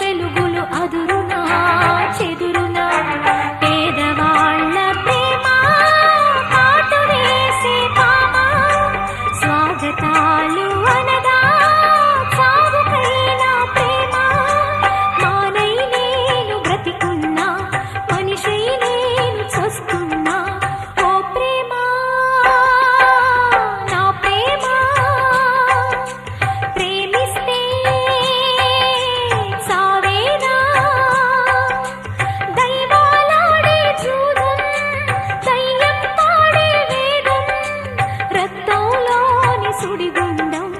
వెలుగు சுடிகுண்டம்.